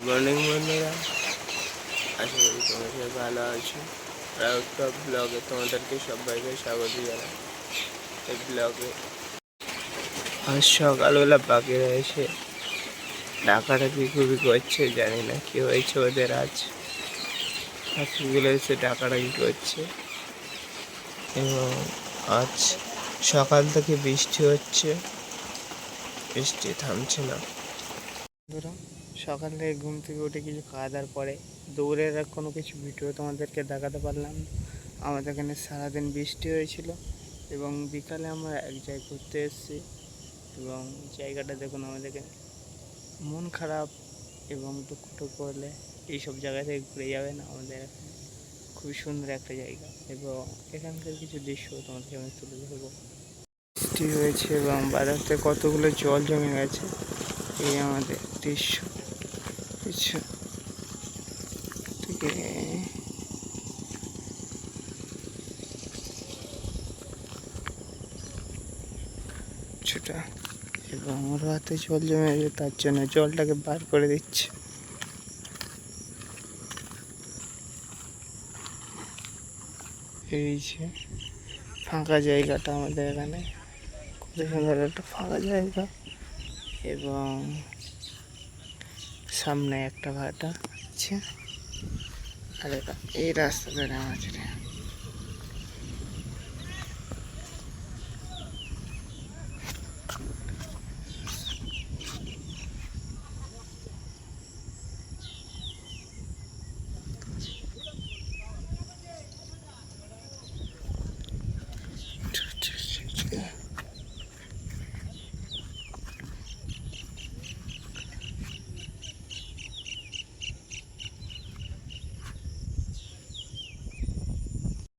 Morning বন্ধুরা আশা করি তোমরা সবাই ভালো আছো আর ব্লগে তোমাদেরকে সবাইকে স্বাগত জানাই এই ব্লগে আজ সকালবেলা পাখিরা এসে ডাকাডাকি খুবই করছে জানি না কি হয়েছে ওদের আজ পাখিগুলো এসে ডাকাডাকি করছে এবং আজ সকাল থেকে বৃষ্টি হচ্ছে বৃষ্টি থামছে না বন্ধুরা সকাল থেকে ঘুম থেকে উঠে কিছু খাওয়া দাওয়ার পরে দৌড়ের কোনো কিছু ভিডিও তোমাদেরকে দেখাতে পারলাম না। আমাদের এখানে সারাদিন বৃষ্টি হয়েছিল এবং বিকালে আমরা এক জায়গায় ঘুরতে এসেছি এবং জায়গাটা দেখুন আমাদেরকে। মন খারাপ এবং দুঃখ করলে এইসব জায়গা থেকে ঘুরে যাবেন আমাদের এখানে। খুবই সুন্দর একটা জায়গা এবং এখানকার কিছু দৃশ্য তোমাদেরকে আমি তুলে ধরবো। বৃষ্টি হয়েছে এবং বাজারতে কতগুলো জল জমে গেছে, এই আমাদের দৃশ্য। দৃশ্য থেকে ছোটা এবং আমার হাতে জল জমে গেছে, তার জন্য জলটাকে বার করে দিচ্ছে। এই যে ফাঁকা জায়গাটা আমাদের এখানে। কত সুন্দর একটা ফাঁকা জায়গা। এবং সামনে একটা ভাটা আছে। আর এই রাস্তা ধরে আমাদের